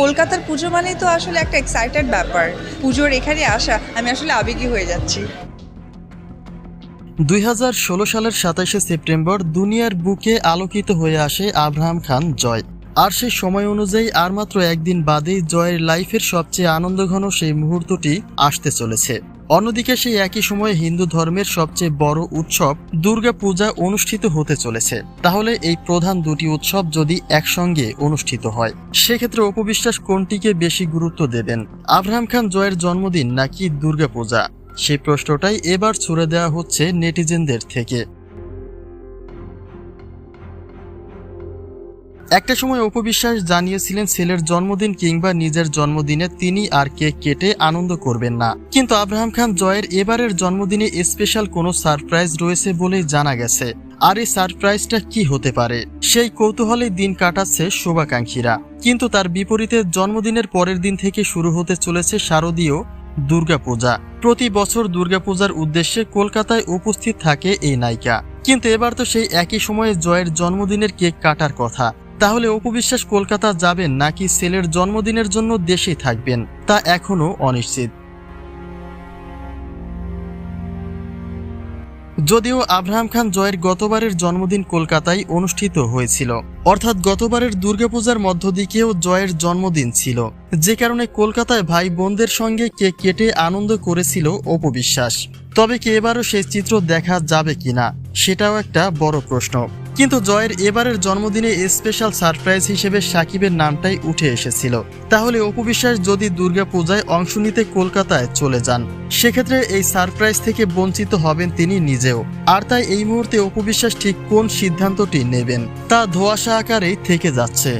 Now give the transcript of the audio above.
কলকাতার পুজো মানেই তো আসলে একটা এক্সাইটেড ব্যাপার। পুজোর এখানে আসা, আমি আসলে আবেগী হয়ে যাচ্ছি। দুই হাজার ষোলো সালের সাতাশে সেপ্টেম্বর দুনিয়ার বুকে আলোকিত হয়ে আসে আব্রাহাম খান জয়। আর সেই সময় অনুযায়ী আর মাত্র একদিন বাদেই জয়ের লাইফের সবচেয়ে আনন্দঘন সেই মুহূর্তটি আসতে চলেছে। অন্যদিকে সেই একই সময়ে হিন্দু ধর্মের সবচেয়ে বড় উৎসব দুর্গা পূজা অনুষ্ঠিত হতে চলেছে। তাহলে এই প্রধান দুটি উৎসব যদি একসঙ্গে অনুষ্ঠিত হয়, সেক্ষেত্রে উপবিশ্বাস কোনটিকে বেশি গুরুত্ব দেবেন? আব্রাহাম খান জয়ের জন্মদিন নাকি দুর্গা পূজা সেই প্রশ্নটাই এবার ছুড়ে দেওয়া হচ্ছে নেটিজেনদের থেকে। একটা সময় উপবিশ্বাস জানিয়েছিলেন ছেলের জন্মদিন কিংবা নিজের জন্মদিনে তিনি আর কেক কেটে আনন্দ করবেন না। কিন্তু আব্রাহাম খান জয়ের এবারের জন্মদিনে স্পেশাল কোনো সারপ্রাইজ রয়েছে বলেই জানা গেছে। আর এই সারপ্রাইজটা কি হতে পারে? সেই কৌতূহলে দিন কাটাচ্ছে শুভাকাঙ্ক্ষীরা। কিন্তু তার বিপরীতে জন্মদিনের পরের দিন থেকে শুরু হতে চলেছে শারদীয় দুর্গাপূজা। প্রতি বছর দুর্গাপূজার উদ্দেশ্যে কলকাতায় উপস্থিত থাকে এই নায়িকা। কিন্তু এবার তো সেই একই সময়ে জয়ের জন্মদিনের কেক কাটার কথা। তাহলে অপবিশ্বাস কলকাতা যাবেন নাকি ছেলের জন্মদিনের জন্য দেশেই থাকবেন, তা এখনও অনিশ্চিত। যদিও আব্রাহাম খান জয়ের গতবারের জন্মদিন কলকাতায় অনুষ্ঠিত হয়েছিল, অর্থাৎ গতবারের দুর্গাপূজার মধ্য দিকেও জয়ের জন্মদিন ছিল। যে কারণে কলকাতায় ভাই বোনদের সঙ্গে কেক কেটে আনন্দ করেছিল অপবিশ্বাস। তবে কি এবারও সেই চিত্র দেখা যাবে কিনা, সেটাও একটা বড় প্রশ্ন। কিন্তু জয়ের এবারের জন্মদিনে স্পেশাল সারপ্রাইজ হিসেবে সাকিবের নামটাই উঠে এসেছিল। তাহলে অপু বিশ্বাস যদি দুর্গাপূজায় অংশ নিতে কলকাতায় চলে যান, সেক্ষেত্রে এই সারপ্রাইজ থেকে বঞ্চিত হবেন তিনি নিজেও। আর তাই এই মুহূর্তে অপু বিশ্বাস ঠিক কোন সিদ্ধান্তটি নেবেন, তা ধোয়াশা আকারেই থেকে যাচ্ছে।